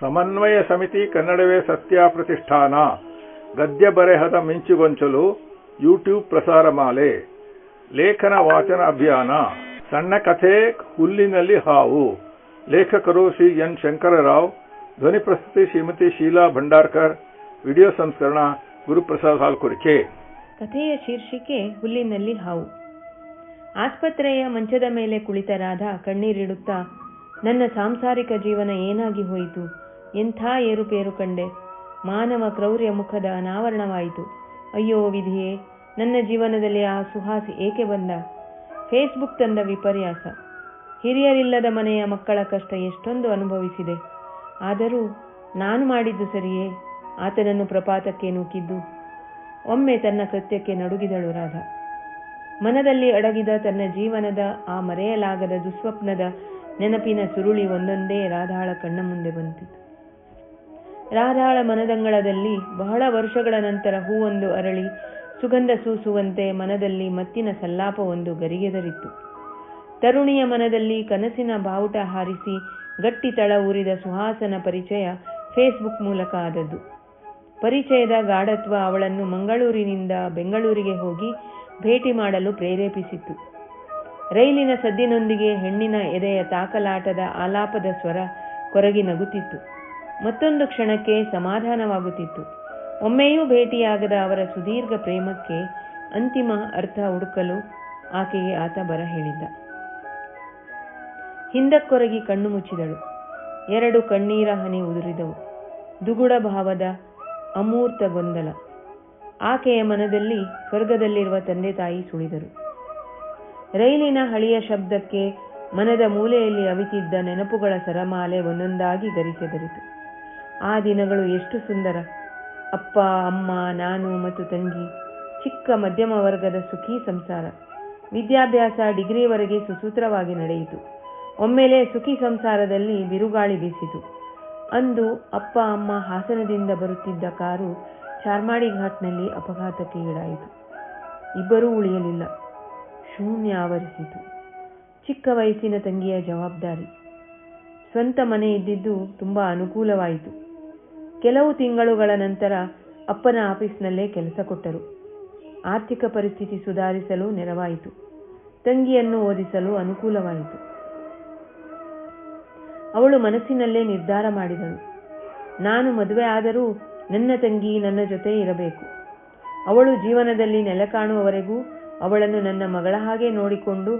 ಸಮನ್ವಯ ಸಮಿತಿ ಕನ್ನಡವೇ ಸತ್ಯ ಪ್ರತಿಷ್ಠಾನ ಗದ್ಯ ಬರೆಹದ ಮಿಂಚುಗೊಂಚಲು ಯೂಟ್ಯೂಬ್ ಪ್ರಸಾರ ಮಾಲೆ ಲೇಖನ ವಾಚನ ಅಭಿಯಾನ. ಸಣ್ಣ ಕಥೆ, ಹುಲ್ಲಿನಲ್ಲಿ ಹಾವು. ಲೇಖಕರು ಶ್ರೀ ಎನ್ ಶಂಕರರಾವ್, ಧ್ವನಿ ಪ್ರಸ್ತುತಿ ಶ್ರೀಮತಿ ಶೀಲಾ ಭಂಡಾರ್ಕರ್, ವಿಡಿಯೋ ಸಂಸ್ಕರಣ ಗುರುಪ್ರಸಾದ್ ಹಾಲ್ಕುರಿಕೆ. ಕಥೆಯ ಶೀರ್ಷಿಕೆ, ಹುಲ್ಲಿನಲ್ಲಿ ಹಾವು. ಆಸ್ಪತ್ರೆಯ ಮಂಚದ ಮೇಲೆ ಕುಳಿತ ರಾಧ ಕಣ್ಣೀರಿಡುತ್ತಾ, ನನ್ನ ಸಾಂಸಾರಿಕ ಜೀವನ ಏನಾಗಿ ಹೋಯಿತು? ಎಂಥ ಏರುಪೇರು ಕಂಡೆ? ಮಾನವ ಕ್ರೌರ್ಯ ಮುಖದ ಅನಾವರಣವಾಯಿತು. ಅಯ್ಯೋ ವಿಧಿಯೇ, ನನ್ನ ಜೀವನದಲ್ಲಿ ಆ ಸುಹಾಸಿ ಏಕೆ ಬಂದ? ಫೇಸ್ಬುಕ್ ತಂದ ವಿಪರ್ಯಾಸ. ಹಿರಿಯರಿಲ್ಲದ ಮನೆಯ ಮಕ್ಕಳ ಕಷ್ಟ ಎಷ್ಟೊಂದು ಅನುಭವಿಸಿದೆ. ಆದರೂ ನಾನು ಮಾಡಿದ್ದು ಸರಿಯೇ? ಆತನನ್ನು ಪ್ರಪಾತಕ್ಕೆ ನೂಕಿದ್ದು? ಒಮ್ಮೆ ತನ್ನ ಕೃತ್ಯಕ್ಕೆ ನಡುಗಿದಳು ರಾಧಾ. ಮನದಲ್ಲಿ ಅಡಗಿದ ತನ್ನ ಜೀವನದ ಆ ಮರೆಯಲಾಗದ ದುಸ್ವಪ್ನದ ನೆನಪಿನ ಸುರುಳಿ ಒಂದೊಂದೇ ರಾಧಾಳ ಕಣ್ಣ ಮುಂದೆ ಬಂತಿತು ರಾಧಾಳ ಮನದಂಗಳದಲ್ಲಿ ಬಹಳ ವರ್ಷಗಳ ನಂತರ ಹೂವೊಂದು ಅರಳಿ ಸುಗಂಧ ಸೂಸುವಂತೆ ಮನದಲ್ಲಿ ಮತ್ತಿನ ಸಲ್ಲಾಪವೊಂದು ಗರಿಗೆದರಿತ್ತು. ತರುಣಿಯ ಮನದಲ್ಲಿ ಕನಸಿನ ಬಾವುಟ ಹಾರಿಸಿ ಗಟ್ಟಿ ತಳ ಊರಿದ ಸುಹಾಸನ ಪರಿಚಯ ಫೇಸ್ಬುಕ್ ಮೂಲಕ ಆದದ್ದು. ಪರಿಚಯದ ಗಾಢತ್ವ ಅವಳನ್ನು ಮಂಗಳೂರಿನಿಂದ ಬೆಂಗಳೂರಿಗೆ ಹೋಗಿ ಭೇಟಿ ಮಾಡಲು ಪ್ರೇರೇಪಿಸಿತು ರೈಲಿನ ಸದ್ದಿನೊಂದಿಗೆ ಹೆಣ್ಣಿನ ಎದೆಯ ತಾಕಲಾಟದ ಆಲಾಪದ ಸ್ವರ ಕೊರಗಿ ನಗುತ್ತಿತ್ತು. ಮತ್ತೊಂದು ಕ್ಷಣಕ್ಕೆ ಸಮಾಧಾನವಾಗುತ್ತಿತ್ತು. ಒಮ್ಮೆಯೂ ಭೇಟಿಯಾಗದ ಅವರ ಸುದೀರ್ಘ ಪ್ರೇಮಕ್ಕೆ ಅಂತಿಮ ಅರ್ಥ ಹುಡುಕಲು ಆಕೆಗೆ ಆತ ಬರ ಹೇಳಿದ್ದ. ಹಿಂದಕ್ಕೊರಗಿ ಕಣ್ಣು ಮುಚ್ಚಿದಳು. ಎರಡು ಕಣ್ಣೀರ ಹನಿ ಉದುರಿದವು. ದುಗುಡ ಭಾವದ ಅಮೂರ್ತ ಗೊಂದಲ. ಆಕೆಯ ಮನದಲ್ಲಿ ಸ್ವರ್ಗದಲ್ಲಿರುವ ತಂದೆ ತಾಯಿ ಸುಳಿದರು. ರೈಲಿನ ಹಳಿಯ ಶಬ್ದಕ್ಕೆ ಮನದ ಮೂಲೆಯಲ್ಲಿ ಅವಿತಿದ್ದ ನೆನಪುಗಳ ಸರಮಾಲೆ ಒಂದೊಂದಾಗಿ ಗರಿಕೆದರಿತು ಆ ದಿನಗಳು ಎಷ್ಟು ಸುಂದರ. ಅಪ್ಪ, ಅಮ್ಮ, ನಾನು ಮತ್ತು ತಂಗಿ, ಚಿಕ್ಕ, ಮಧ್ಯಮ ವರ್ಗದ ಸುಖಿ ಸಂಸಾರ. ವಿದ್ಯಾಭ್ಯಾಸ ಡಿಗ್ರಿವರೆಗೆ ಸುಸೂತ್ರವಾಗಿ ನಡೆಯಿತು. ಒಮ್ಮೆಲೆ ಸುಖಿ ಸಂಸಾರದಲ್ಲಿ ಬಿರುಗಾಳಿ ಬೀಸಿತು. ಅಂದು ಅಪ್ಪ, ಅಮ್ಮ ಹಾಸನದಿಂದ ಬರುತ್ತಿದ್ದ ಕಾರು ಚಾರ್ಮಾಡಿ ಘಾಟ್ನಲ್ಲಿ ಅಪಘಾತಕ್ಕೆ ಈಡಾಯಿತು. ಇಬ್ಬರೂ ಉಳಿಯಲಿಲ್ಲ. ಶೂನ್ಯ ಆವರಿಸಿತು. ಚಿಕ್ಕ ವಯಸ್ಸಿನ ತಂಗಿಯ ಜವಾಬ್ದಾರಿ. ಸ್ವಂತ ಮನೆ ಇದ್ದಿದ್ದು ತುಂಬಾ ಅನುಕೂಲವಾಯಿತು. ಕೆಲವು ತಿಂಗಳುಗಳ ನಂತರ ಅಪ್ಪನ ಆಫೀಸ್ನಲ್ಲೇ ಕೆಲಸ ಕೊಟ್ಟರು. ಆರ್ಥಿಕ ಪರಿಸ್ಥಿತಿ ಸುಧಾರಿಸಲು ನೆರವಾಯಿತು. ತಂಗಿಯನ್ನು ಓದಿಸಲು ಅನುಕೂಲವಾಯಿತು. ಅವಳು ಮನಸ್ಸಿನಲ್ಲೇ ನಿರ್ಧಾರ ಮಾಡಿದಳು ನಾನು ಮದುವೆ ಆದರೂ ನನ್ನ ತಂಗಿ ನನ್ನ ಜೊತೆ ಇರಬೇಕು. ಅವಳು ಜೀವನದಲ್ಲಿ ನೆಲೆ ಕಾಣುವವರೆಗೂ ಅವಳನ್ನು ನನ್ನ ಮಗಳ ಹಾಗೆ ನೋಡಿಕೊಂಡು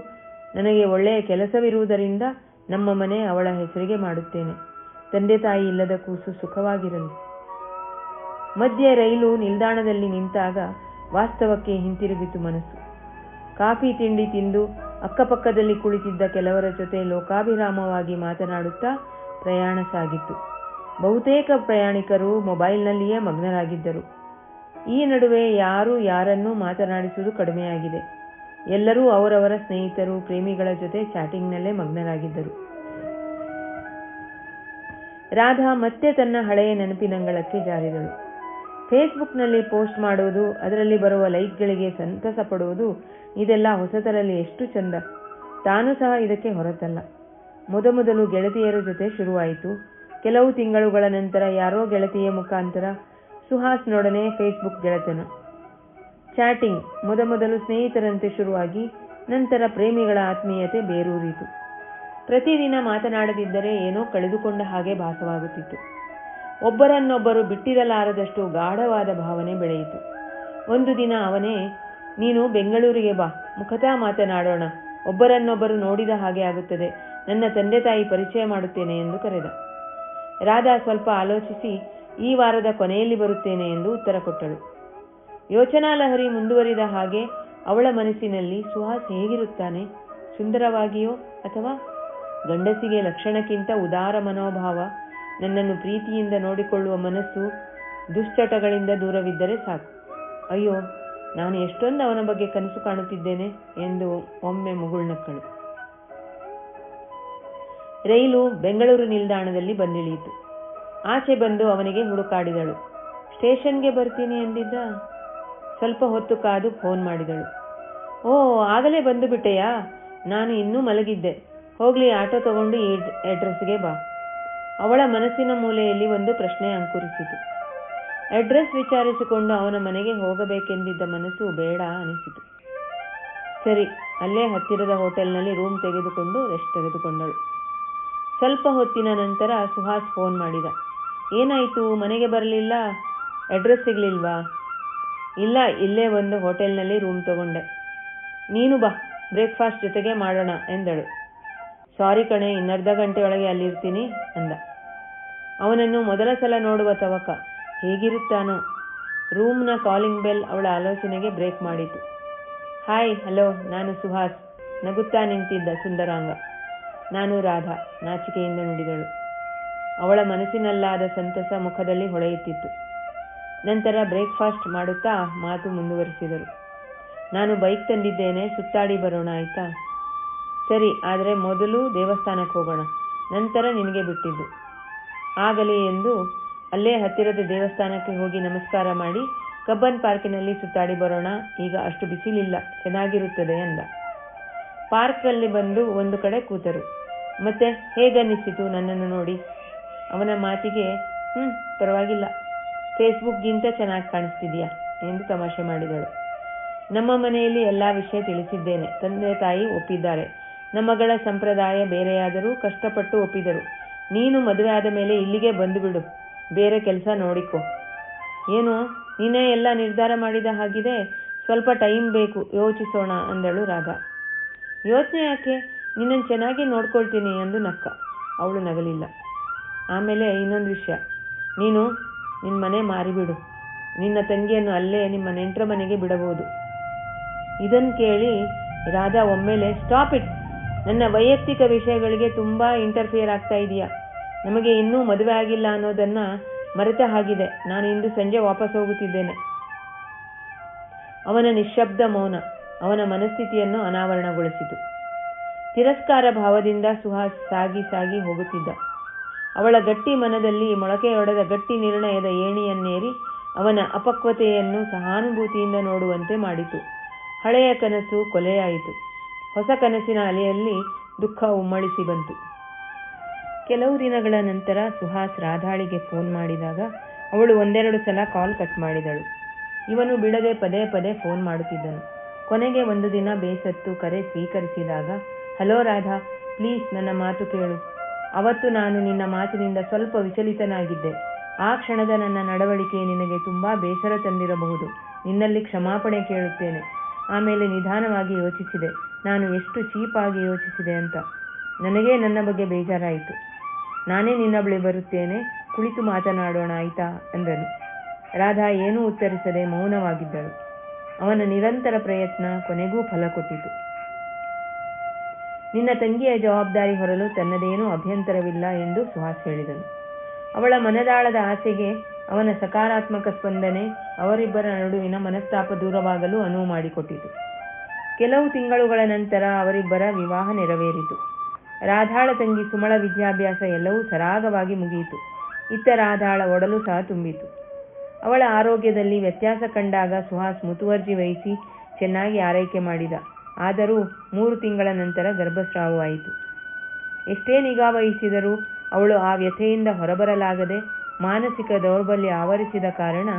ನನಗೆ ಒಳ್ಳೆಯ ಕೆಲಸವಿರುವುದರಿಂದ ನಮ್ಮ ಮನೆ ಅವಳ ಹೆಸರಿಗೆ ಮಾಡುತ್ತೇನೆ. ತಂದೆ ತಾಯಿ ಇಲ್ಲದ ಕೂಸು ಸುಖವಾಗಿರಲಿ. ಮಧ್ಯೆ ರೈಲು ನಿಲ್ದಾಣದಲ್ಲಿ ನಿಂತಾಗ ವಾಸ್ತವಕ್ಕೆ ಹಿಂತಿರುಗಿತು ಮನಸ್ಸು. ಕಾಫಿ ತಿಂಡಿ ತಿಂದು ಅಕ್ಕಪಕ್ಕದಲ್ಲಿ ಕುಳಿತಿದ್ದ ಕೆಲವರ ಜೊತೆ ಲೋಕಾಭಿರಾಮವಾಗಿ ಮಾತನಾಡುತ್ತಾ ಪ್ರಯಾಣ ಸಾಗಿತ್ತು ಬಹುತೇಕ ಪ್ರಯಾಣಿಕರು ಮೊಬೈಲ್ನಲ್ಲಿಯೇ ಮಗ್ನರಾಗಿದ್ದರು. ಈ ನಡುವೆ ಯಾರು ಯಾರನ್ನೂ ಮಾತನಾಡಿಸುವುದು ಕಡಿಮೆಯಾಗಿದೆ. ಎಲ್ಲರೂ ಅವರವರ ಸ್ನೇಹಿತರು, ಪ್ರೇಮಿಗಳ ಜೊತೆ ಚಾಟಿಂಗ್ನಲ್ಲೇ ಮಗ್ನರಾಗಿದ್ದರು. ರಾಧಾ ಮತ್ತೆ ತನ್ನ ಹಳೆಯ ನೆನಪಿನಂಗಳಕ್ಕೆ ಜಾರಿದಳು. ಫೇಸ್ಬುಕ್ನಲ್ಲಿ ಪೋಸ್ಟ್ ಮಾಡುವುದು, ಅದರಲ್ಲಿ ಬರುವ ಲೈಕ್ಗಳಿಗೆ ಸಂತಸ ಪಡುವುದು, ಇದೆಲ್ಲ ಹೊಸತರಲ್ಲಿ ಎಷ್ಟು ಚಂದ. ತಾನು ಸಹ ಇದಕ್ಕೆ ಹೊರತಲ್ಲ. ಮೊದಮೊದಲು ಗೆಳತಿಯರ ಜೊತೆ ಶುರುವಾಯಿತು. ಕೆಲವು ತಿಂಗಳುಗಳ ನಂತರ ಯಾರೋ ಗೆಳತಿಯ ಮುಖಾಂತರ ಸುಹಾಸ್ನೊಡನೆ ಫೇಸ್ಬುಕ್ ಗೆಳೆತನ. ಚಾಟಿಂಗ್, ಮೊದಮೊದಲು ಸ್ನೇಹಿತರಂತೆ ಶುರುವಾಗಿ, ನಂತರ ಪ್ರೇಮಿಗಳ ಆತ್ಮೀಯತೆ ಬೇರೂರಿತು. ಪ್ರತಿದಿನ ಮಾತನಾಡದಿದ್ದರೆ ಏನೋ ಕಳೆದುಕೊಂಡ ಹಾಗೆ ಭಾಸವಾಗುತ್ತಿತ್ತು. ಒಬ್ಬರನ್ನೊಬ್ಬರು ಬಿಟ್ಟಿರಲಾರದಷ್ಟು ಗಾಢವಾದ ಭಾವನೆ ಬೆಳೆಯಿತು. ಒಂದು ದಿನ ಅವನೇ, ನೀನು ಬೆಂಗಳೂರಿಗೆ ಬಾ, ಮುಖತಃ ಮಾತನಾಡೋಣ. ಒಬ್ಬರನ್ನೊಬ್ಬರು ನೋಡಿದ ಹಾಗೆ ಆಗುತ್ತದೆ. ನನ್ನ ತಂದೆ ತಾಯಿ ಪರಿಚಯ ಮಾಡುತ್ತೇನೆ ಎಂದು ಕರೆದ. ರಾಧಾ ಸ್ವಲ್ಪ ಆಲೋಚಿಸಿ, ಈ ವಾರದ ಕೊನೆಯಲ್ಲಿ ಬರುತ್ತೇನೆ ಎಂದು ಉತ್ತರ ಕೊಟ್ಟಳು. ಯೋಚನಾ ಲಹರಿ ಮುಂದುವರಿದ ಹಾಗೆ ಅವಳ ಮನಸ್ಸಿನಲ್ಲಿ ಸುಹಾಸ್ ಹೇಗಿರುತ್ತಾನೆ? ಸುಂದರವಾಗಿಯೋ ಅಥವಾ ಗಂಡಸಿಗೆ ಲಕ್ಷಣಕ್ಕಿಂತ ಉದಾರ ಮನೋಭಾವ, ನನ್ನನ್ನು ಪ್ರೀತಿಯಿಂದ ನೋಡಿಕೊಳ್ಳುವ ಮನಸ್ಸು ದುಶ್ಚಟಗಳಿಂದ ದೂರವಿದ್ದರೆ ಸಾಕು. ಅಯ್ಯೋ, ನಾನು ಎಷ್ಟೊಂದು ಅವನ ಬಗ್ಗೆ ಕನಸು ಕಾಣುತ್ತಿದ್ದೇನೆ ಎಂದು ಒಮ್ಮೆ ಮುಗುಳ್ನಕ್ಕಳು ರೈಲು ಬೆಂಗಳೂರು ನಿಲ್ದಾಣದಲ್ಲಿ ಬಂದಿಳಿಯಿತು. ಆಚೆ ಬಂದು ಅವನಿಗೆ ಹುಡುಕಾಡಿದಳು. ಸ್ಟೇಷನ್ಗೆ ಬರ್ತೀನಿ ಎಂದಿದ್ದ? ಸ್ವಲ್ಪ ಹೊತ್ತು ಕಾದು ಫೋನ್ ಮಾಡಿದಳು. ಓ, ಆಗಲೇ ಬಂದು ಬಿಟ್ಟೆಯಾ? ನಾನು ಇನ್ನೂ ಮಲಗಿದ್ದೆ. ಹೋಗ್ಲಿ, ಆಟೋ ತಗೊಂಡು ಈ ಅಡ್ರೆಸ್ಗೆ ಬಾ. ಅವಳ ಮನಸ್ಸಿನ ಮೂಲೆಯಲ್ಲಿ ಒಂದು ಪ್ರಶ್ನೆ ಅಂಕುರಿಸಿತು. ಅಡ್ರೆಸ್ ವಿಚಾರಿಸಿಕೊಂಡು ಅವನ ಮನೆಗೆ ಹೋಗಬೇಕೆಂದಿದ್ದ ಮನಸ್ಸು ಬೇಡ ಅನಿಸಿತು. ಸರಿ, ಅಲ್ಲೇ ಹತ್ತಿರದ ಹೋಟೆಲ್ನಲ್ಲಿ ರೂಮ್ ತೆಗೆದುಕೊಂಡು ರೆಸ್ಟ್ ತೆಗೆದುಕೊಂಡಳು. ಸ್ವಲ್ಪ ಹೊತ್ತಿನ ನಂತರ ಸುಹಾಸ್ ಫೋನ್ ಮಾಡಿದ. ಏನಾಯಿತು, ಮನೆಗೆ ಬರಲಿಲ್ಲ? ಅಡ್ರೆಸ್ ಸಿಗಲಿಲ್ವಾ? ಇಲ್ಲ, ಇಲ್ಲೇ ಒಂದು ಹೋಟೆಲ್ನಲ್ಲಿ ರೂಮ್ ತಗೊಂಡೆ. ನೀನು ಬಾ ಬ್ರೇಕ್ಫಾಸ್ಟ್ ಜೊತೆಗೆ ಮಾಡೋಣ ಎಂದಳು. ಸಾರಿ ಕಣೆ, ಇನ್ನರ್ಧ ಗಂಟೆಯೊಳಗೆ ಅಲ್ಲಿರ್ತೀನಿ ಅಂದ. ಅವನನ್ನು ಮೊದಲ ಸಲ ನೋಡುವ ತವಕ ಹೇಗಿರುತ್ತಾನೋ. ರೂಮ್ನ ಕಾಲಿಂಗ್ ಬೆಲ್ ಅವಳ ಆಲೋಚನೆಗೆ ಬ್ರೇಕ್ ಮಾಡಿತು. ಹಾಯ್, ಹಲೋ, ನಾನು ಸುಹಾಸ್. ನಗುತ್ತಾ ನಿಂತಿದ್ದ ಸುಂದರಾಂಗ. ನಾನು ರಾಧಾ, ನಾಚಿಕೆಯಿಂದ ನುಡಿದಳು. ಅವಳ ಮನಸ್ಸಿನಲ್ಲಾದ ಸಂತಸ ಮುಖದಲ್ಲಿ ಹೊಳೆಯುತ್ತಿತ್ತು. ನಂತರ ಬ್ರೇಕ್ಫಾಸ್ಟ್ ಮಾಡುತ್ತಾ ಮಾತು ಮುಂದುವರಿಸಿದರು. ನಾನು ಬೈಕ್ ತಂದಿದ್ದೇನೆ, ಸುತ್ತಾಡಿ ಬರೋಣ, ಆಯ್ತಾ? ಸರಿ, ಆದರೆ ಮೊದಲು ದೇವಸ್ಥಾನಕ್ಕೆ ಹೋಗೋಣ. ನಂತರ ನಿನಗೆ ಬಿಟ್ಟಿದ್ದು. ಆಗಲಿ ಎಂದು ಅಲ್ಲೇ ಹತ್ತಿರದ ದೇವಸ್ಥಾನಕ್ಕೆ ಹೋಗಿ ನಮಸ್ಕಾರ ಮಾಡಿ, ಕಬ್ಬನ್ ಪಾರ್ಕಿನಲ್ಲಿ ಸುತ್ತಾಡಿ ಬರೋಣ, ಈಗ ಅಷ್ಟು ಬಿಸಿಲಿಲ್ಲ, ಚೆನ್ನಾಗಿರುತ್ತದೆ ಅಂದ. ಪಾರ್ಕಲ್ಲಿ ಬಂದು ಒಂದು ಕಡೆ ಕೂತರು. ಮತ್ತೆ ಹೇಗನ್ನಿಸಿತು ನನ್ನನ್ನು ನೋಡಿ? ಅವನ ಮಾತಿಗೆ ಹ್ಞೂ ಪರವಾಗಿಲ್ಲ. ಫೇಸ್ಬುಕ್ಗಿಂತ ಚೆನ್ನಾಗಿ ಕಾಣಿಸ್ತಿದೆಯಾ? ಎಂದು ತಮಾಷೆ ಮಾಡಿದಳು. ನಮ್ಮ ಮನೆಯಲ್ಲಿ ಎಲ್ಲ ವಿಷಯ ತಿಳಿಸಿದ್ದೇನೆ. ತಂದೆ ತಾಯಿ ಒಪ್ಪಿದ್ದಾರೆ. ನಮ್ಮಗಳ ಸಂಪ್ರದಾಯ ಬೇರೆಯಾದರೂ ಕಷ್ಟಪಟ್ಟು ಒಪ್ಪಿದರು. ನೀನು ಮದುವೆ ಆದ ಮೇಲೆ ಇಲ್ಲಿಗೆ ಬಂದುಬಿಡು. ಬೇರೆ ಕೆಲಸ ನೋಡಿಕೊ. ಏನು ನೀನೇ ಎಲ್ಲ ನಿರ್ಧಾರ ಮಾಡಿದ ಹಾಗಿದೆ ಸ್ವಲ್ಪ ಟೈಮ್ ಬೇಕು, ಯೋಚಿಸೋಣ ಅಂದಳು ರಾಧಾ ಯೋಚನೆ ಯಾಕೆ? ನಿನ್ನನ್ನು ಚೆನ್ನಾಗಿ ನೋಡ್ಕೊಳ್ತೀನಿ ಎಂದು ನಕ್ಕ. ಅವಳು ನಗಲಿಲ್ಲ. ಆಮೇಲೆ ಇನ್ನೊಂದು ವಿಷಯ. ನೀನು ನಿನ್ನ ಮನೆ ಮಾರಿಬಿಡು. ನಿನ್ನ ತಂಗಿಯನ್ನು ಅಲ್ಲೇ ನಿಮ್ಮ ನೆಂಟರ ಮನೆಗೆ ಬಿಡಬಹುದು. ಇದನ್ನು ಕೇಳಿ ರಾಧಾ ಒಮ್ಮೆಲೆ, ಸ್ಟಾಪ್ ಇಟ್! ನನ್ನ ವೈಯಕ್ತಿಕ ವಿಷಯಗಳಿಗೆ ತುಂಬ ಇಂಟರ್ಫಿಯರ್ ಆಗ್ತಾ ಇದೆಯಾ? ನಮಗೆ ಇನ್ನೂ ಮದುವೆ ಆಗಿಲ್ಲ ಅನ್ನೋದನ್ನ ಮರೆತ ಹಾಗಿದೆ. ನಾನು ಇಂದು ಸಂಜೆ ವಾಪಸ್ ಹೋಗುತ್ತಿದ್ದೇನೆ. ಅವನ ನಿಶ್ಶಬ್ದ ಮೌನ, ಅವನ ಮನಸ್ಥಿತಿಯನ್ನು ಅನಾವರಣಗೊಳಿಸಿತು. ತಿರಸ್ಕಾರ ಭಾವದಿಂದ ಸುಹಾಸ್ ಸಾಗಿ ಸಾಗಿ ಹೋಗುತ್ತಿದ್ದ. ಅವಳ ಗಟ್ಟಿ ಮನದಲ್ಲಿ ಮೊಳಕೆಯೊಡೆದ ಗಟ್ಟಿ ನಿರ್ಣಯದ ಏಣಿಯನ್ನೇರಿ ಅವನ ಅಪಕ್ವತೆಯನ್ನು ಸಹಾನುಭೂತಿಯಿಂದ ನೋಡುವಂತೆ ಮಾಡಿತು. ಹಳೆಯ ಕನಸು ಕೊಲೆಯಾಯಿತು. ಹೊಸ ಕನಸಿನ ಅಲೆಯಲ್ಲಿ ದುಃಖ ಉಮ್ಮಳಿಸಿ ಬಂತು. ಕೆಲವು ದಿನಗಳ ನಂತರ ಸುಹಾಸ್ ರಾಧಾಳಿಗೆ ಫೋನ್ ಮಾಡಿದಾಗ ಅವಳು ಒಂದೆರಡು ಸಲ ಕಾಲ್ ಕಟ್ ಮಾಡಿದಳು. ಇವನು ಬಿಡದೆ ಪದೇ ಪದೇ ಫೋನ್ ಮಾಡುತ್ತಿದ್ದನು. ಕೊನೆಗೆ ಒಂದು ದಿನ ಬೇಸತ್ತು ಕರೆ ಸ್ವೀಕರಿಸಿದಾಗ, ಹಲೋ ರಾಧಾ, ಪ್ಲೀಸ್ ನನ್ನ ಮಾತು ಕೇಳು. ಅವತ್ತು ನಾನು ನಿನ್ನ ಮಾತಿನಿಂದ ಸ್ವಲ್ಪ ವಿಚಲಿತನಾಗಿದ್ದೆ. ಆ ಕ್ಷಣದ ನನ್ನ ನಡವಳಿಕೆ ನಿನಗೆ ತುಂಬಾ ಬೇಸರ ತಂದಿರಬಹುದು. ನಿನ್ನಲ್ಲಿ ಕ್ಷಮಾಪಣೆ ಕೇಳುತ್ತೇನೆ. ಆಮೇಲೆ ನಿಧಾನವಾಗಿ ಯೋಚಿಸಿದೆ. ನಾನು ಎಷ್ಟು ಚೀಪಾಗಿ ಯೋಚಿಸಿದೆ ಅಂತ. ನನಗೇ ನನ್ನ ಬಗ್ಗೆ ಬೇಜಾರಾಯಿತು. ನಾನೇ ನಿನ್ನ ಬಳಿ ಬರುತ್ತೇನೆ, ಕುಳಿತು ಮಾತನಾಡೋಣ ಆಯ್ತಾ? ಎಂದನು ರಾಧಾ ಏನೂ ಉತ್ತರಿಸದೆ ಮೌನವಾಗಿದ್ದಳು. ಅವನ ನಿರಂತರ ಪ್ರಯತ್ನ ಕೊನೆಗೂ ಫಲ ಕೊಟ್ಟಿತು. ನಿನ್ನ ತಂಗಿಯ ಜವಾಬ್ದಾರಿ ಹೊರಲು ತನ್ನದೇನೂ ಅಭ್ಯಂತರವಿಲ್ಲ ಎಂದು ಸುಹಾಸ್ ಹೇಳಿದನು. ಅವಳ ಮನದಾಳದ ಆಸೆಗೆ ಅವನ ಸಕಾರಾತ್ಮಕ ಸ್ಪಂದನೆ ಅವರಿಬ್ಬರ ನಡುವಿನ ಮನಸ್ತಾಪ ದೂರವಾಗಲು ಅನುವು ಮಾಡಿಕೊಟ್ಟಿತು. ಕೆಲವು ತಿಂಗಳುಗಳ ನಂತರ ಅವರಿಬ್ಬರ ವಿವಾಹ ನೆರವೇರಿತು. ರಾಧಾಳ ತಂಗಿ ಸುಮಳ ವಿದ್ಯಾಭ್ಯಾಸ ಎಲ್ಲವೂ ಸರಾಗವಾಗಿ ಮುಗಿಯಿತು. ಇತ್ತ ರಾಧಾಳ ಒಡಲು ಸಹ ತುಂಬಿತು. ಅವಳ ಆರೋಗ್ಯದಲ್ಲಿ ವ್ಯತ್ಯಾಸ ಕಂಡಾಗ ಸುಹಾಸ್ ಮುತುವರ್ಜಿ ವಹಿಸಿ ಚೆನ್ನಾಗಿ ಆರೈಕೆ ಮಾಡಿದ. ಆದರೂ ಮೂರು ತಿಂಗಳ ನಂತರ ಗರ್ಭಸ್ರಾವವಾಯಿತು ಎಷ್ಟೇ ನಿಗಾ ವಹಿಸಿದರೂ ಅವಳು ಆ ವ್ಯಥೆಯಿಂದ ಹೊರಬರಲಾಗದೆ ಮಾನಸಿಕ ದೌರ್ಬಲ್ಯ ಆವರಿಸಿದ ಕಾರಣ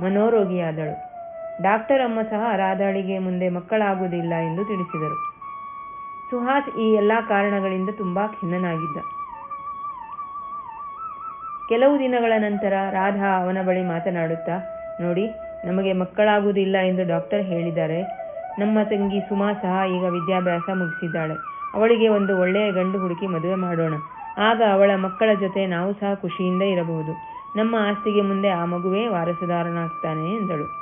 ಮನೋರೋಗಿಯಾದಳು. ಡಾಕ್ಟರ್ ಅಮ್ಮ ಸಹ ರಾಧಾಳಿಗೆ ಮುಂದೆ ಮಕ್ಕಳಾಗುವುದಿಲ್ಲ ಎಂದು ತಿಳಿಸಿದರು. ಸುಹಾಸ್ ಈ ಎಲ್ಲಾ ಕಾರಣಗಳಿಂದ ತುಂಬಾ ಖಿನ್ನನಾಗಿದ್ದ. ಕೆಲವು ದಿನಗಳ ನಂತರ ರಾಧಾ ಅವನ ಬಳಿ ಮಾತನಾಡುತ್ತಾ, ನೋಡಿ, ನಮಗೆ ಮಕ್ಕಳಾಗುವುದಿಲ್ಲ ಎಂದು ಡಾಕ್ಟರ್ ಹೇಳಿದ್ದಾರೆ ನಮ್ಮ ತಂಗಿ ಸುಮಾ ಸಹ ಈಗ ವಿದ್ಯಾಭ್ಯಾಸ ಮುಗಿಸಿದ್ದಾಳೆ. ಅವಳಿಗೆ ಒಂದು ಒಳ್ಳೆಯ ಗಂಡು ಹುಡುಕಿ ಮದುವೆ ಮಾಡೋಣ. ಆಗ ಅವಳ ಮಕ್ಕಳ ಜೊತೆ ನಾವು ಸಹ ಖುಷಿಯಿಂದ ಇರಬಹುದು. ನಮ್ಮ ಆಸ್ತಿಗೆ ಮುಂದೆ ಆ ಮಗುವೇ ವಾರಸುದಾರನಾಗ್ತಾನೆ ಎಂದಳು.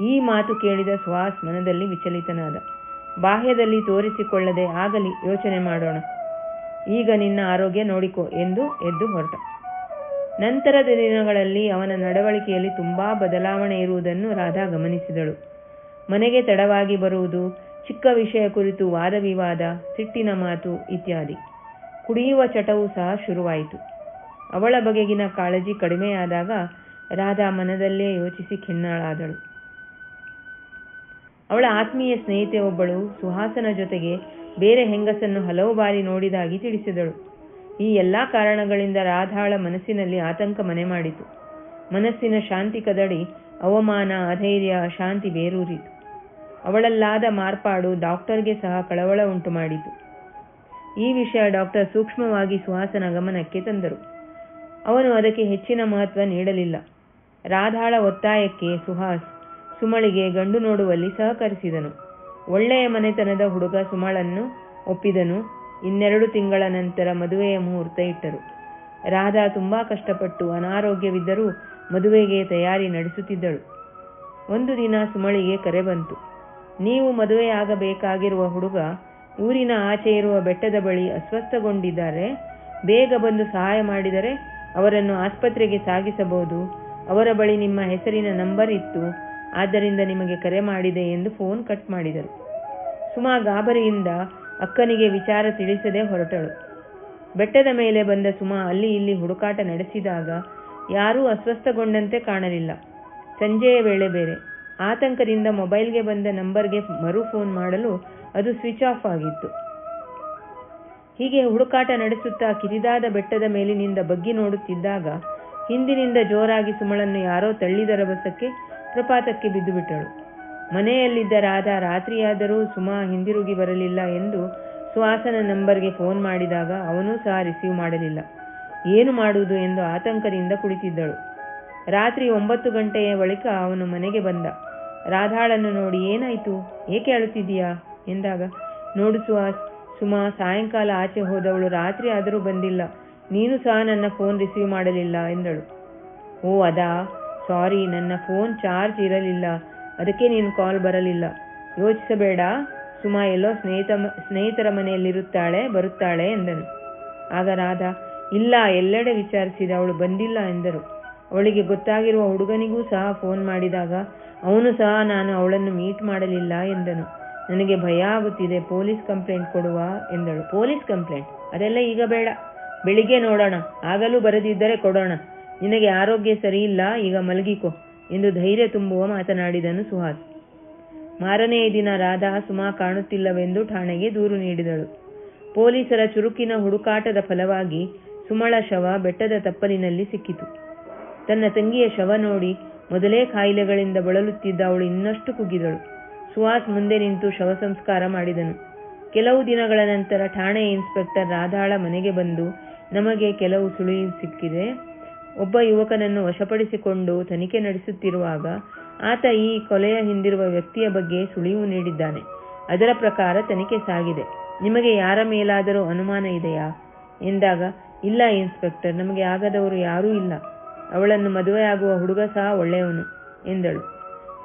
ಈ ಮಾತು ಕೇಳಿದ ಸುಹಾಸ್ ಮನದಲ್ಲಿ ವಿಚಲಿತನಾದ. ಬಾಹ್ಯದಲ್ಲಿ ತೋರಿಸಿಕೊಳ್ಳದೆ ಆಗಲಿ ಯೋಚನೆ ಮಾಡೋಣ. ಈಗ ನಿನ್ನ ಆರೋಗ್ಯ ನೋಡಿಕೊ ಎಂದು ಎದ್ದು ಹೊರಟ. ನಂತರದ ದಿನಗಳಲ್ಲಿ ಅವನ ನಡವಳಿಕೆಯಲ್ಲಿ ತುಂಬಾ ಬದಲಾವಣೆ ಇರುವುದನ್ನು ರಾಧಾ ಗಮನಿಸಿದಳು. ಮನೆಗೆ ತಡವಾಗಿ ಬರುವುದು, ಚಿಕ್ಕ ವಿಷಯ ಕುರಿತು ವಾದವಿವಾದ ಸಿಟ್ಟಿನ ಮಾತು ಇತ್ಯಾದಿ. ಕುಡಿಯುವ ಚಟವೂ ಸಹ ಶುರುವಾಯಿತು. ಅವಳ ಬಗೆಗಿನ ಕಾಳಜಿ ಕಡಿಮೆಯಾದಾಗ ರಾಧಾ ಮನದಲ್ಲೇ ಯೋಚಿಸಿ ಖಿನ್ನಳಾದಳು. ಅವಳ ಆತ್ಮೀಯ ಸ್ನೇಹಿತೆ ಒಬ್ಬಳು ಸುಹಾಸನ ಜೊತೆಗೆ ಬೇರೆ ಹೆಂಗಸನ್ನು ಹಲವು ಬಾರಿ ನೋಡಿದಾಗಿ ತಿಳಿಸಿದಳು. ಈ ಎಲ್ಲಾ ಕಾರಣಗಳಿಂದ ರಾಧಾಳ ಮನಸ್ಸಿನಲ್ಲಿ ಆತಂಕ ಮನೆ ಮಾಡಿತು. ಮನಸ್ಸಿನ ಶಾಂತಿ ಕದಡಿ, ಅವಮಾನ, ಅಧೈರ್ಯ, ಅಶಾಂತಿ ಬೇರೂರಿತು. ಅವಳಲ್ಲಾದ ಮಾರ್ಪಾಡು ಡಾಕ್ಟರ್ಗೆ ಸಹ ಕಳವಳ ಉಂಟು ಮಾಡಿತು. ಈ ವಿಷಯ ಡಾಕ್ಟರ್ ಸೂಕ್ಷ್ಮವಾಗಿ ಸುಹಾಸನ ಗಮನಕ್ಕೆ ತಂದರು. ಅವನು ಅದಕ್ಕೆ ಹೆಚ್ಚಿನ ಮಹತ್ವ ನೀಡಲಿಲ್ಲ. ರಾಧಾಳ ಒತ್ತಾಯಕ್ಕೆ ಸುಹಾಸ್ ಸುಮಳಿಗೆ ಗಂಡು ನೋಡುವಲ್ಲಿ ಸಹಕರಿಸಿದನು. ಒಳ್ಳೆಯ ಮನೆತನದ ಹುಡುಗ ಸುಮಳನ್ನು ಒಪ್ಪಿದನು. ಇನ್ನೆರಡು ತಿಂಗಳ ನಂತರ ಮದುವೆಯ ಮುಹೂರ್ತ ಇಟ್ಟರು. ರಾಧಾ ತುಂಬಾ ಕಷ್ಟಪಟ್ಟು ಅನಾರೋಗ್ಯವಿದ್ದರೂ ಮದುವೆಗೆ ತಯಾರಿ ನಡೆಸುತ್ತಿದ್ದಳು. ಒಂದು ದಿನ ಸುಮಳಿಗೆ ಕರೆ ಬಂತು. ನೀವು ಮದುವೆಯಾಗಬೇಕಾಗಿರುವ ಹುಡುಗ ಊರಿನ ಆಚೆ ಇರುವ ಬೆಟ್ಟದ ಬಳಿ ಅಸ್ವಸ್ಥಗೊಂಡಿದ್ದಾರೆ. ಬೇಗ ಬಂದು ಸಹಾಯ ಮಾಡಿದರೆ ಅವರನ್ನು ಆಸ್ಪತ್ರೆಗೆ ಸಾಗಿಸಬಹುದು. ಅವರ ಬಳಿ ನಿಮ್ಮ ಹೆಸರಿನ ನಂಬರ್ ಇತ್ತು. ಆದ್ದರಿಂದ ನಿಮಗೆ ಕರೆ ಮಾಡಿದೆ ಎಂದು ಫೋನ್ ಕಟ್ ಮಾಡಿದರು ಸುಮಾ ಗಾಬರಿಯಿಂದ ಅಕ್ಕನಿಗೆ ವಿಚಾರ ತಿಳಿಸದೆ ಹೊರಟಳು. ಬೆಟ್ಟದ ಮೇಲೆ ಬಂದ ಸುಮಾ ಅಲ್ಲಿ ಇಲ್ಲಿ ಹುಡುಕಾಟ ನಡೆಸಿದಾಗ ಯಾರೂ ಅಸ್ವಸ್ಥಗೊಂಡಂತೆ ಕಾಣಲಿಲ್ಲ. ಸಂಜೆಯ ವೇಳೆ ಬೇರೆ. ಆತಂಕದಿಂದ ಮೊಬೈಲ್ಗೆ ಬಂದ ನಂಬರ್ಗೆ ಮರು ಫೋನ್ ಮಾಡಲು ಅದು ಸ್ವಿಚ್ ಆಫ್ ಆಗಿತ್ತು. ಹೀಗೆ ಹುಡುಕಾಟ ನಡೆಸುತ್ತಾ ಕಿರಿದಾದ ಬೆಟ್ಟದ ಮೇಲಿನಿಂದ ಬಗ್ಗಿ ನೋಡುತ್ತಿದ್ದಾಗ ಹಿಂದಿನಿಂದ ಜೋರಾಗಿ ಸುಮಳನ್ನು ಯಾರೋ ತಳ್ಳಿದ ರಭಸಕ್ಕೆ ಪ್ರಪಾತಕ್ಕೆ ಬಿದ್ದುಬಿಟ್ಟಳು. ಮನೆಯಲ್ಲಿದ್ದ ರಾಧಾ ರಾತ್ರಿಯಾದರೂ ಸುಮಾ ಹಿಂದಿರುಗಿ ಬರಲಿಲ್ಲ ಎಂದು ಸುಹಾಸನ ನಂಬರ್ಗೆ ಫೋನ್ ಮಾಡಿದಾಗ ಅವನೂ ಸಹ ರಿಸೀವ್ ಮಾಡಲಿಲ್ಲ. ಏನು ಮಾಡುವುದು ಎಂದು ಆತಂಕದಿಂದ ಕುಳಿತಿದ್ದಳು. ರಾತ್ರಿ ಒಂಬತ್ತು ಗಂಟೆಯ ಬಳಿಕ ಅವನು ಮನೆಗೆ ಬಂದ. ರಾಧಾಳನ್ನು ನೋಡಿ ಏನಾಯಿತು? ಏಕೆ ಅಳುತ್ತಿದ್ದೀಯಾ? ಎಂದಾಗ, ನೋಡು ಸುಹಾಸ್, ಸುಮಾ ಸಾಯಂಕಾಲ ಆಚೆ ಹೋದವಳು, ರಾತ್ರಿ ಆದರೂ ಬಂದಿಲ್ಲ. ನೀನು ಸಹ ನನ್ನ ಫೋನ್ ರಿಸೀವ್ ಮಾಡಲಿಲ್ಲ ಎಂದಳು. ಓ, ಅದಾ? ಸಾರಿ ನನ್ನ ಫೋನ್ ಚಾರ್ಜ್ ಇರಲಿಲ್ಲ. ಅದಕ್ಕೆ ನೀನು ಕಾಲ್ ಬರಲಿಲ್ಲ. ಯೋಚಿಸಬೇಡ. ಸುಮಾ ಎಲ್ಲೋ ಸ್ನೇಹಿತ ಸ್ನೇಹಿತರ ಮನೆಯಲ್ಲಿರುತ್ತಾಳೆ, ಬರುತ್ತಾಳೆ ಎಂದನು. ಆಗ ರಾಧ, ಇಲ್ಲ, ಎಲ್ಲೆಡೆ ವಿಚಾರಿಸಿದ, ಅವಳು ಬಂದಿಲ್ಲ ಎಂದರು. ಅವಳಿಗೆ ಗೊತ್ತಾಗಿರುವ ಹುಡುಗನಿಗೂ ಸಹ ಫೋನ್ ಮಾಡಿದಾಗ, ಅವನು ಸಹ ನಾನು ಅವಳನ್ನು ಮೀಟ್ ಮಾಡಲಿಲ್ಲ ಎಂದನು. ನನಗೆ ಭಯ ಆಗುತ್ತಿದೆ ಪೊಲೀಸ್ ಕಂಪ್ಲೇಂಟ್ ಕೊಡುವ ಎಂದಳು. ಪೊಲೀಸ್ ಕಂಪ್ಲೇಂಟ್ ಅದೆಲ್ಲ ಈಗ ಬೇಡ. ಬೆಳಿಗ್ಗೆ ನೋಡೋಣ. ಆಗಲೂ ಬರದಿದ್ದರೆ ಕೊಡೋಣ. ನಿನಗೆ ಆರೋಗ್ಯ ಸರಿಯಿಲ್ಲ ಈಗ ಮಲಗಿಕೋ ಎಂದು ಧೈರ್ಯ ತುಂಬುವ ಮಾತನಾಡಿದನು ಸುಹಾಸ್. ಮಾರನೆಯ ದಿನ ರಾಧಾ ಸುಮಾ ಕಾಣುತ್ತಿಲ್ಲವೆಂದು ಠಾಣೆಗೆ ದೂರು ನೀಡಿದಳು. ಪೊಲೀಸರ ಚುರುಕಿನ ಹುಡುಕಾಟದ ಫಲವಾಗಿ ಸುಮಳ ಶವ ಬೆಟ್ಟದ ತಪ್ಪಲಿನಲ್ಲಿ ಸಿಕ್ಕಿತು. ತನ್ನ ತಂಗಿಯ ಶವ ನೋಡಿ ಮೊದಲೇ ಕಾಯಿಲೆಗಳಿಂದ ಬಳಲುತ್ತಿದ್ದ ಅವಳು ಇನ್ನಷ್ಟು ಕುಗ್ಗಿದಳು. ಸುಹಾಸ್ ಮುಂದೆ ನಿಂತು ಶವ ಸಂಸ್ಕಾರ ಮಾಡಿದನು. ಕೆಲವು ದಿನಗಳ ನಂತರ ಠಾಣೆ ಇನ್ಸ್ಪೆಕ್ಟರ್ ರಾಧಾಳ ಮನೆಗೆ ಬಂದು, ನಮಗೆ ಕೆಲವು ಸುಳಿವು ಸಿಕ್ಕಿದೆ ಒಬ್ಬ ಯುವಕನನ್ನು ವಶಪಡಿಸಿಕೊಂಡು ತನಿಖೆ ನಡೆಸುತ್ತಿರುವಾಗ ಆತ ಈ ಕೊಲೆಯ ಹಿಂದಿರುವ ವ್ಯಕ್ತಿಯ ಬಗ್ಗೆ ಸುಳಿವು ನೀಡಿದ್ದಾನೆ. ಅದರ ಪ್ರಕಾರ ತನಿಖೆ ಸಾಗಿದೆ. ನಿಮಗೆ ಯಾರ ಮೇಲಾದರೂ ಅನುಮಾನ ಇದೆಯಾ? ಎಂದಾಗ, ಇಲ್ಲ ಇನ್ಸ್ಪೆಕ್ಟರ್, ನಮಗೆ ಆಗದವರು ಯಾರೂ ಇಲ್ಲ. ಅವಳನ್ನು ಮದುವೆಯಾಗುವ ಹುಡುಗ ಸಹ ಒಳ್ಳೆಯವನು, ಎಂದಳು.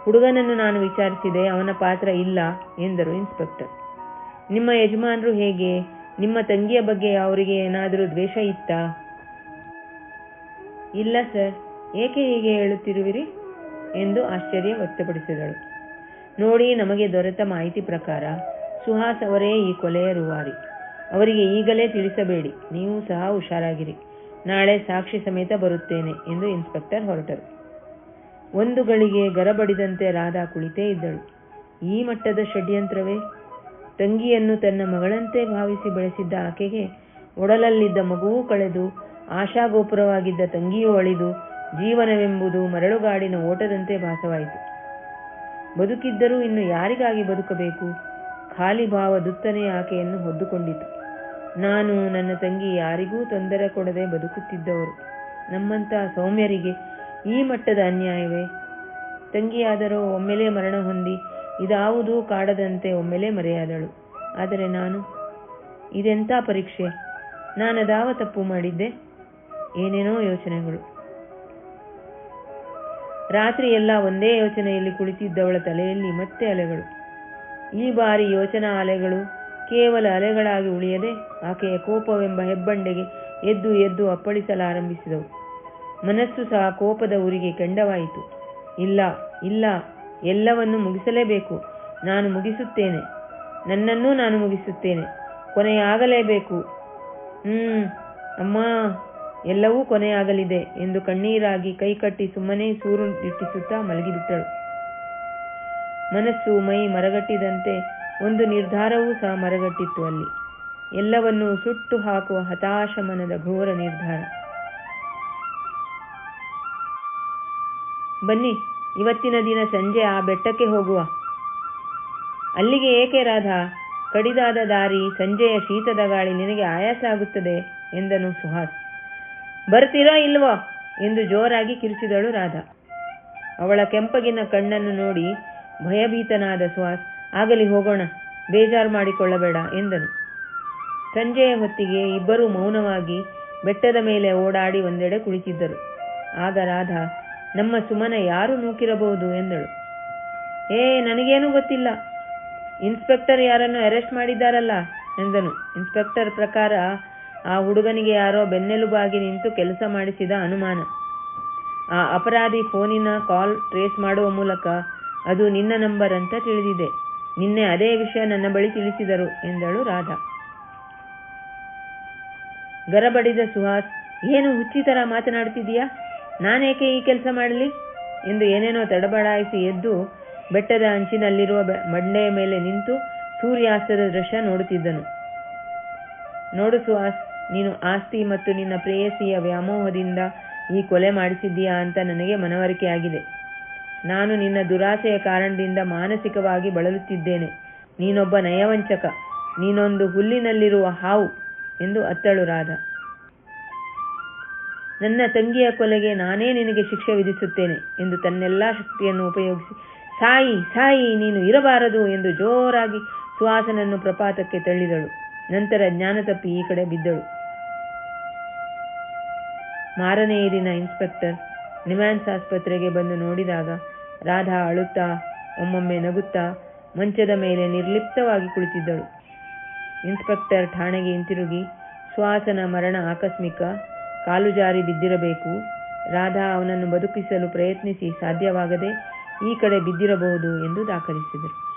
ಹುಡುಗನನ್ನು ನಾನು ವಿಚಾರಿಸಿದೆ, ಅವನ ಪಾತ್ರ ಇಲ್ಲ, ಎಂದರು ಇನ್ಸ್ಪೆಕ್ಟರ್. ನಿಮ್ಮ ಯಜಮಾನರು ಹೇಗೆ? ನಿಮ್ಮ ತಂಗಿಯ ಬಗ್ಗೆ ಅವರಿಗೆ ಏನಾದರೂ ದ್ವೇಷ ಇತ್ತಾ? ಇಲ್ಲ ಸರ್ ಏಕೆ ಹೀಗೆ ಹೇಳುತ್ತಿರುವಿರಿ? ಎಂದು ಆಶ್ಚರ್ಯ ವ್ಯಕ್ತಪಡಿಸಿದಳು. ನೋಡಿ, ನಮಗೆ ದೊರೆತ ಮಾಹಿತಿ ಪ್ರಕಾರ, ಸುಹಾಸ್ ಅವರೇ ಈ ಕೊಲೆಯ ರೂವಾರಿ. ಅವರಿಗೆ ಈಗಲೇ ತಿಳಿಸಬೇಡಿ. ನೀವು ಸಹ ಹುಷಾರಾಗಿರಿ. ನಾಳೆ ಸಾಕ್ಷಿ ಸಮೇತ ಬರುತ್ತೇನೆ ಎಂದು ಇನ್ಸ್ಪೆಕ್ಟರ್ ಹೊರಟರು. ಒಂದು ಗಳಿಗೆ ಗರಬಡಿದಂತೆ ರಾಧಾ ಕುಳಿತೇ ಇದ್ದಳು. ಈ ಮಟ್ಟದ ಷಡ್ಯಂತ್ರವೇ? ತಂಗಿಯನ್ನು ತನ್ನ ಮಗಳಂತೆ ಭಾವಿಸಿ ಬೆಳೆಸಿದ್ದ ಆಕೆಗೆ ಒಡಲಲ್ಲಿದ್ದ ಮಗುವೂ ಕಳೆದು ಆಶಾಗೋಪುರವಾಗಿದ್ದ ತಂಗಿಯೂ ಅಳಿದು, ಜೀವನವೆಂಬುದು ಮರಳುಗಾಡಿನ ಓಟದಂತೆ ಭಾಸವಾಯಿತು. ಬದುಕಿದ್ದರೂ ಇನ್ನು ಯಾರಿಗಾಗಿ ಬದುಕಬೇಕು? ಖಾಲಿ ಭಾವ ದುತ್ತನೆ ಆಕೆಯನ್ನು ಹೊದ್ದುಕೊಂಡಿತು. ನಾನು ನನ್ನ ತಂಗಿ ಯಾರಿಗೂ ತೊಂದರೆ ಕೊಡದೆ ಬದುಕುತ್ತಿದ್ದವರು. ನಮ್ಮಂತಹ ಸೌಮ್ಯರಿಗೆ ಈ ಮಟ್ಟದ ಅನ್ಯಾಯವೇ? ತಂಗಿಯಾದರೂ ಒಮ್ಮೆಲೇ ಮರಣ ಹೊಂದಿ, ಇದಾವುದೂ ಕಾಡದಂತೆ ಒಮ್ಮೆಲೇ ಮರೆಯಾದಳು. ಆದರೆ ನಾನು, ಇದೆಂಥ ಪರೀಕ್ಷೆ? ನಾನದಾವ ತಪ್ಪು ಮಾಡಿದ್ದೆ? ಏನೇನೋ ಯೋಚನೆಗಳು. ರಾತ್ರಿ ಎಲ್ಲ ಒಂದೇ ಯೋಚನೆಯಲ್ಲಿ ಕುಳಿತಿದ್ದವಳ ತಲೆಯಲ್ಲಿ ಮತ್ತೆ ಅಲೆಗಳು. ಈ ಬಾರಿ ಯೋಚನಾ ಅಲೆಗಳು ಕೇವಲ ಅಲೆಗಳಾಗಿ ಉಳಿಯದೆ ಆಕೆಯ ಕೋಪವೆಂಬ ಹೆಬ್ಬಂಡೆಗೆ ಎದ್ದು ಎದ್ದು ಅಪ್ಪಳಿಸಲಾರಂಭಿಸಿದವು. ಮನಸ್ಸು ಸಹ ಕೋಪದ ಊರಿಗೆ ಕೆಂಡವಾಯಿತು. ಇಲ್ಲ ಇಲ್ಲ, ಎಲ್ಲವನ್ನು ಮುಗಿಸಲೇಬೇಕು. ನಾನು ಮುಗಿಸುತ್ತೇನೆ. ನನ್ನನ್ನೂ ನಾನು ಮುಗಿಸುತ್ತೇನೆ. ಕೊನೆಯಾಗಲೇಬೇಕು. ಹ್ಮ್, ಅಮ್ಮ. ಎಲ್ಲವೂ ಕೊನೆಯಾಗಲಿದೆ ಎಂದು ಕಣ್ಣೀರಾಗಿ ಕೈಕಟ್ಟಿ ಸುಮ್ಮನೆ ಸೂರು ಇಟ್ಟಿಸುತ್ತಾ ಮಲಗಿಬಿಟ್ಟಳು. ಮನಸ್ಸು ಮೈ ಮರಗಟ್ಟಿದಂತೆ ಒಂದು ನಿರ್ಧಾರವೂ ಸಹ ಮರಗಟ್ಟಿತ್ತು ಅಲ್ಲಿ. ಎಲ್ಲವನ್ನೂ ಸುಟ್ಟು ಹಾಕುವ ಹತಾಶ ಮನದ ಘೋರ ನಿರ್ಧಾರ. ಬನ್ನಿ, ಇವತ್ತಿನ ದಿನ ಸಂಜೆ ಆ ಬೆಟ್ಟಕ್ಕೆ ಹೋಗುವ. ಅಲ್ಲಿಗೆ ಏಕೆ ರಾಧಾ? ಕಡಿದಾದ ದಾರಿ ಸಂಜೆಯ ಶೀತದ ಗಾಳಿ ನಿನಗೆ ಆಯಾಸ ಆಗುತ್ತದೆ ಎಂದನು ಸುಹಾಸ್. ಬರ್ತೀರಾ ಇಲ್ವೋ ಎಂದು ಜೋರಾಗಿ ಕಿರುಚಿದಳು ರಾಧಾ. ಅವಳ ಕೆಂಪಗಿನ ಕಣ್ಣನ್ನು ನೋಡಿ ಭಯಭೀತನಾದ ಸುಹಾಸ್, ಆಗಲಿ ಹೋಗೋಣ, ಬೇಜಾರು ಮಾಡಿಕೊಳ್ಳಬೇಡ ಎಂದನು. ಸಂಜೆಯ ಹೊತ್ತಿಗೆ ಇಬ್ಬರೂ ಮೌನವಾಗಿ ಬೆಟ್ಟದ ಮೇಲೆ ಓಡಾಡಿ ಒಂದೆಡೆ ಕುಳಿತಿದ್ದರು. ಆಗ ರಾಧಾ, ನಮ್ಮ ಸುಮನ ಯಾರು ನೂಕಿರಬಹುದು ಎಂದಳು. ಏ, ನನಗೇನು ಗೊತ್ತಿಲ್ಲ. ಇನ್ಸ್ಪೆಕ್ಟರ್ ಯಾರನ್ನು ಅರೆಸ್ಟ್ ಮಾಡಿದ್ದಾರಲ್ಲ ಎಂದನು. ಇನ್ಸ್ಪೆಕ್ಟರ್ ಪ್ರಕಾರ ಆ ಹುಡುಗನಿಗೆ ಯಾರೋ ಬೆನ್ನೆಲುಬಾಗಿ ನಿಂತು ಕೆಲಸ ಮಾಡಿಸಿದ ಅನುಮಾನ. ಆ ಅಪರಾಧಿ ಫೋನಿನ ಕಾಲ್ ಟ್ರೇಸ್ ಮಾಡುವ ಮೂಲಕ ಅದು ನಿನ್ನ ನಂಬರ್ ಅಂತ ತಿಳಿದಿದೆ. ನಿನ್ನೆ ಅದೇ ವಿಷಯ ನನ್ನ ಬಳಿ ತಿಳಿಸಿದರು ಎಂದಳು ರಾಧಾ. ಗರಬಡಿದ ಸುಹಾಸ್, ಏನು ಹುಚ್ಚಿತರ ಮಾತನಾಡ್ತಿದೀಯಾ ನಾನೇಕೆ ಈ ಕೆಲಸ ಮಾಡಲಿ? ಎಂದು ಏನೇನೋ ತಡಬಡಾಯಿಸಿ ಎದ್ದು ಬೆಟ್ಟದ ಅಂಚಿನಲ್ಲಿರುವ ಬಂಡೆಯ ಮೇಲೆ ನಿಂತು ಸೂರ್ಯಾಸ್ತದ ದೃಶ್ಯ ನೋಡುತ್ತಿದ್ದನು. ನೋಡು ಸುಹಾಸ್ ನೀನು ಆಸ್ತಿ ಮತ್ತು ನಿನ್ನ ಪ್ರೇಯಸಿಯ ವ್ಯಾಮೋಹದಿಂದ ಈ ಕೊಲೆ ಮಾಡಿಸಿದ್ದೀಯಾ ಅಂತ ನನಗೆ ಮನವರಿಕೆಯಾಗಿದೆ. ನಾನು ನಿನ್ನ ದುರಾಸೆಯ ಕಾರಣದಿಂದ ಮಾನಸಿಕವಾಗಿ ಬಳಲುತ್ತಿದ್ದೇನೆ. ನೀನೊಬ್ಬ ನಯವಂಚಕ. ನೀನೊಂದು ಹುಲ್ಲಿನಲ್ಲಿರುವ ಹಾವು ಎಂದು ಅತ್ತಳು ರಾಧ. ನನ್ನ ತಂಗಿಯ ಕೊಲೆಗೆ ನಾನೇ ನಿನಗೆ ಶಿಕ್ಷೆ ವಿಧಿಸುತ್ತೇನೆ ಎಂದು ತನ್ನೆಲ್ಲಾ ಶಕ್ತಿಯನ್ನು ಉಪಯೋಗಿಸಿ, ಸಾಯಿ ಸಾಯಿ, ನೀನು ಇರಬಾರದು ಎಂದು ಜೋರಾಗಿ ಸುಹಾಸನನ್ನು ಪ್ರಪಾತಕ್ಕೆ ತಳ್ಳಿದಳು. ನಂತರ ಜ್ಞಾನ ತಪ್ಪಿ ಈ ಕಡೆ ಬಿದ್ದಳು. ಮಾರನೆಯ ದಿನ ಇನ್ಸ್ಪೆಕ್ಟರ್ ನಿಮ್ಯಾನ್ಸ್ ಆಸ್ಪತ್ರೆಗೆ ಬಂದು ನೋಡಿದಾಗ ರಾಧಾ ಅಳುತ್ತಾ, ಒಮ್ಮೊಮ್ಮೆ ನಗುತ್ತಾ, ಮಂಚದ ಮೇಲೆ ನಿರ್ಲಿಪ್ತವಾಗಿ ಕುಳಿತಿದ್ದಳು. ಇನ್ಸ್ಪೆಕ್ಟರ್ ಠಾಣೆಗೆ ಹಿಂತಿರುಗಿ ಸುಹಾಸನ ಮರಣ ಆಕಸ್ಮಿಕ, ಕಾಲು ಜಾರಿ ಬಿದ್ದಿರಬೇಕು, ರಾಧಾ ಅವನನ್ನು ಬದುಕಿಸಲು ಪ್ರಯತ್ನಿಸಿ ಸಾಧ್ಯವಾಗದೆ ಈ ಕಡೆ ಬಿದ್ದಿರಬಹುದು ಎಂದು ದಾಖಲಿಸಿದರು.